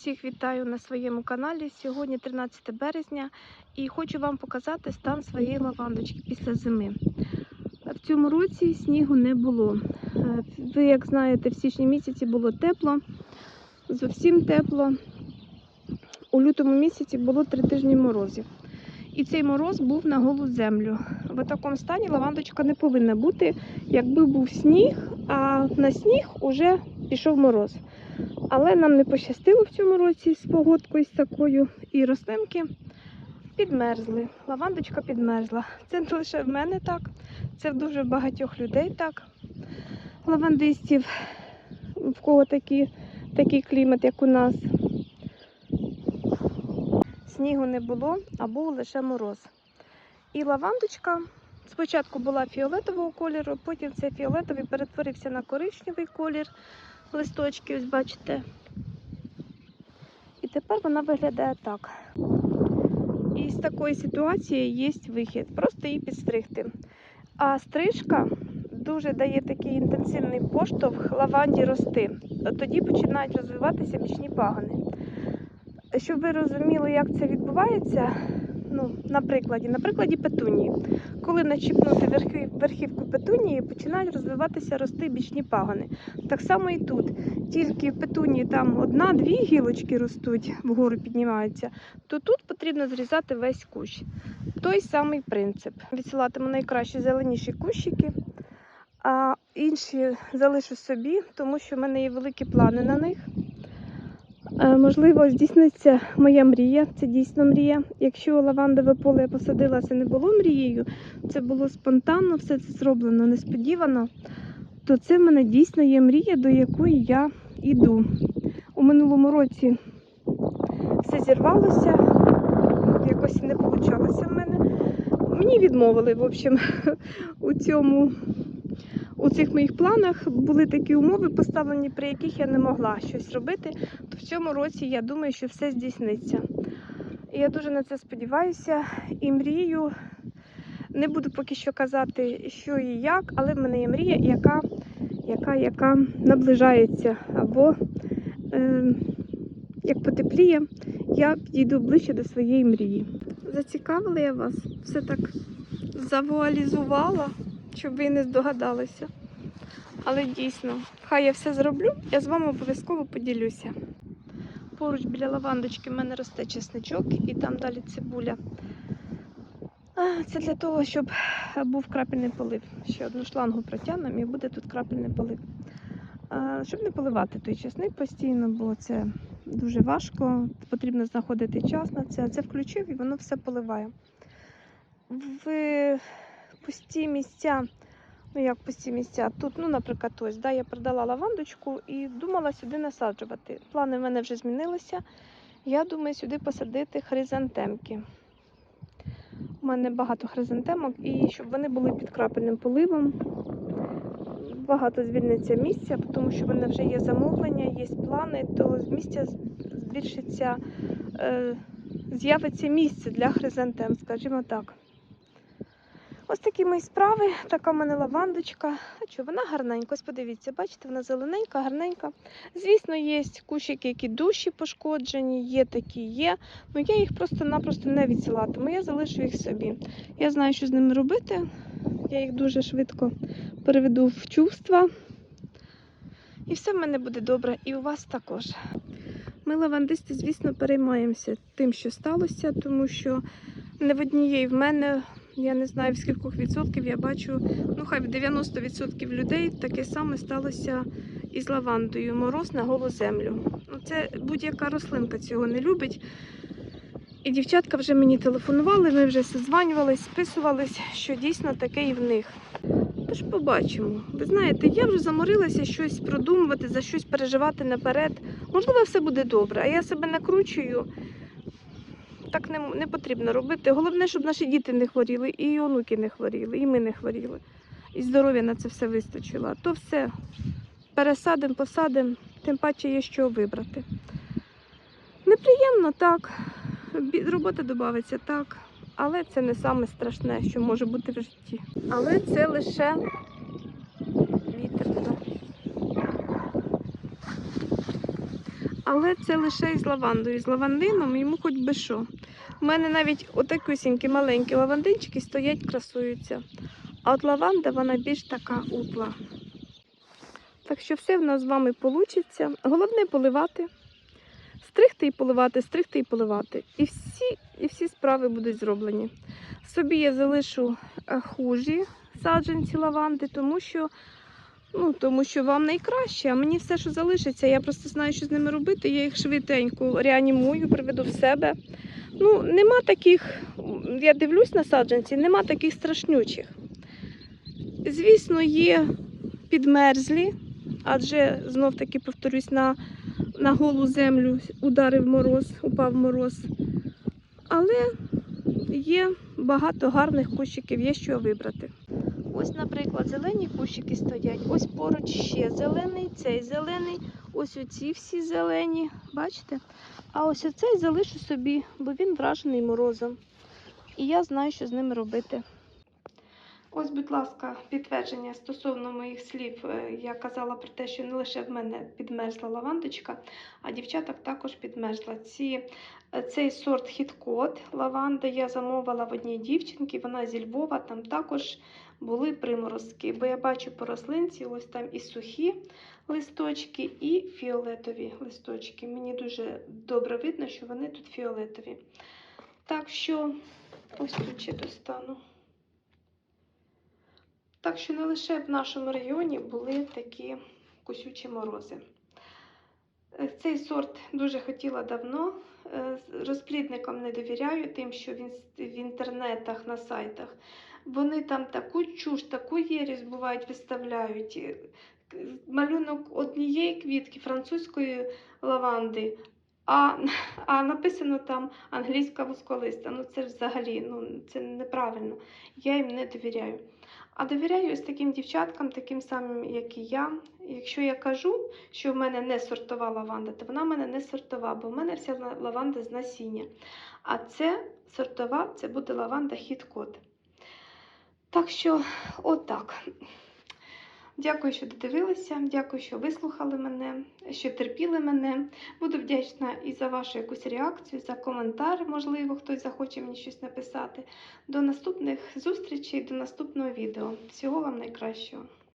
Всіх вітаю на своєму каналі. Сьогодні 13 березня і хочу вам показати стан своєї лавандочки після зими. В цьому році снігу не було. Е, Ви, як знаєте, в січні місяці було тепло, зовсім тепло. У лютому місяці було три тижні морозів. І цей мороз був на голу землю. В такому стані лавандочка не повинна бути, якби був сніг, а на сніг уже пішов мороз. Але нам не пощастило в цьому році з погодкою з такою. І рослинки підмерзли. Лавандочка підмерзла. Це не лише в мене так, це в дуже багатьох людей так. Лавандистів, в кого такі, такий клімат, як у нас. Снігу не було, а був лише мороз. І лавандочка спочатку була фіолетового кольору, потім цей фіолетовий перетворився на коричневий колір листочки, ось бачите. І тепер вона виглядає так. І з такої ситуації є вихід. Просто її підстригти. А стрижка дуже дає такий інтенсивний поштовх лаванді рости. Тоді починають розвиватися бічні пагони. Щоб ви розуміли, як це відбувається, ну, на прикладі, на прикладі петунії. Коли начіпнути верхи- верхівку петунії, починають розвиватися рости бічні пагони. Так само і тут. Тільки в петунії там одна-дві гілочки ростуть, вгору піднімаються, то тут потрібно зрізати весь кущ. Той самий принцип. Відсилатиму найкращі зеленіші кущики, а інші залишу собі, тому що в мене є великі плани на них. Е, Можливо, здійсниться моя мрія, це дійсно мрія. Якщо лавандове поле я посадила, це не було мрією, це було спонтанно, все це зроблено несподівано, то це в мене дійсно є мрія, до якої я йду. У минулому році все зірвалося, якось не вийшло в мене. Мені відмовили, в общем, у цьому. У цих моїх планах були такі умови поставлені, при яких я не могла щось робити, то в цьому році я думаю, що все здійсниться. І я дуже на це сподіваюся і мрію. Не буду поки що казати, що і як, але в мене є мрія, яка, яка, яка наближається. Або е, як потепліє, я підійду ближче до своєї мрії. Зацікавила я вас, все так завуалізувала, щоб ви не здогадалися. Але дійсно, хай я все зроблю, я з вами обов'язково поділюся. Поруч біля лавандочки в мене росте чесничок і там далі цибуля. Це для того, щоб був крапельний полив. Ще одну шлангу протягнемо і буде тут крапельний полив. Щоб не поливати той чесник постійно, бо це дуже важко. Потрібно знаходити час на це. Це включив і воно все поливає. В пусті місця, ну як пусті місця, тут, ну, наприклад, ось, да, я продала лавандочку і думала сюди насаджувати. Плани в мене вже змінилися. Я думаю сюди посадити хризантемки. У мене багато хризантемок, і щоб вони були під крапельним поливом. Багато звільниться місця, тому що в мене вже є замовлення, є плани, то з місця збільшиться, е, з'явиться місце для хризантем, скажімо так. Ось такі мої справи, така в мене лавандочка. А що, вона гарненька, ось подивіться, бачите, вона зелененька, гарненька. Звісно, є кущики, які душі пошкоджені, є такі, є. Ну я їх просто-напросто не відсилатиму, я залишу їх собі. Я знаю, що з ними робити. Я їх дуже швидко переведу в чувства. І все в мене буде добре, і у вас також. Ми, лавандисти, звісно, переймаємося тим, що сталося, тому що не в однієї в мене, я не знаю в скількох відсотків, я бачу, ну хай в 90% людей таке саме сталося із лавандою. Мороз на голу землю. Ну, це будь-яка рослинка цього не любить. І дівчатка вже мені телефонували, ми вже созванювались, списувались, що дійсно таке і в них. Тож побачимо. Ви знаєте, я вже заморилася щось продумувати, за щось переживати наперед. Можливо, все буде добре, а я себе накручую. Так не, не потрібно робити. Головне, щоб наші діти не хворіли, і онуки не хворіли, і ми не хворіли. І здоров'я на це все вистачило. А то все пересадимо, посадимо, тим паче є що вибрати. Неприємно так. Робота додається так. Але це не саме страшне, що може бути в житті. Але це лише вітер. да. Але це лише із лавандою. З лавандином йому хоч би що. У мене навіть отакусінькі маленькі лавандинчики стоять, красуються. А от лаванда вона більш така утла. Так що все в нас з вами вийде. Головне поливати. Стригти і поливати, стригти і поливати. І всі, і всі справи будуть зроблені. Собі я залишу е, хужі саджанці лаванди, тому що, ну, тому що вам найкраще, а мені все, що залишиться, я просто знаю, що з ними робити. Я їх швиденько реанімую, приведу в себе. Ну, нема таких, я дивлюсь на саджанці, нема таких страшнючих. Звісно, є підмерзлі, адже знов таки повторюсь, на, на голу землю ударив мороз, упав мороз. Але є багато гарних кущиків, є що вибрати. Ось, наприклад, зелені кущики стоять. Ось поруч ще зелений, цей зелений, ось оці всі зелені. Бачите? А ось оцей залишу собі, бо він вражений морозом. І я знаю, що з ними робити. Ось, будь ласка, підтвердження стосовно моїх слів. Е, Я казала про те, що не лише в мене підмерзла лавандочка, а дівчаток також підмерзла. Ці, е, цей сорт хіткот лаванди я замовила в одній дівчинки, вона зі Львова, там також були приморозки. Бо я бачу по рослинці, ось там і сухі листочки, і фіолетові листочки. Мені дуже добре видно, що вони тут фіолетові. Так що, ось тут ще достану. Так що не лише в нашому районі були такі косючі морози. Е, Цей сорт дуже хотіла давно. Е, Розплідникам не довіряю, тим, що в інс- в інтернетах, на сайтах. Вони там таку чуш, таку єрість бувають, виставляють. Е, Малюнок однієї квітки французької лаванди, а, а написано там англійська вусколиста. Ну це взагалі ну, це неправильно. Я їм не довіряю. А довіряю ось таким дівчаткам, таким самим, як і я. Якщо я кажу, що в мене не сортова лаванда, то вона в мене не сортова, бо в мене вся лаванда з насіння. А це сортова, це буде лаванда хіт-код. Так що, отак. Дякую, що додивилися, дякую, що вислухали мене, що терпіли мене. Буду вдячна і за вашу якусь реакцію, за коментар, можливо, хтось захоче мені щось написати. До наступних зустрічей, до наступного відео. Всього вам найкращого.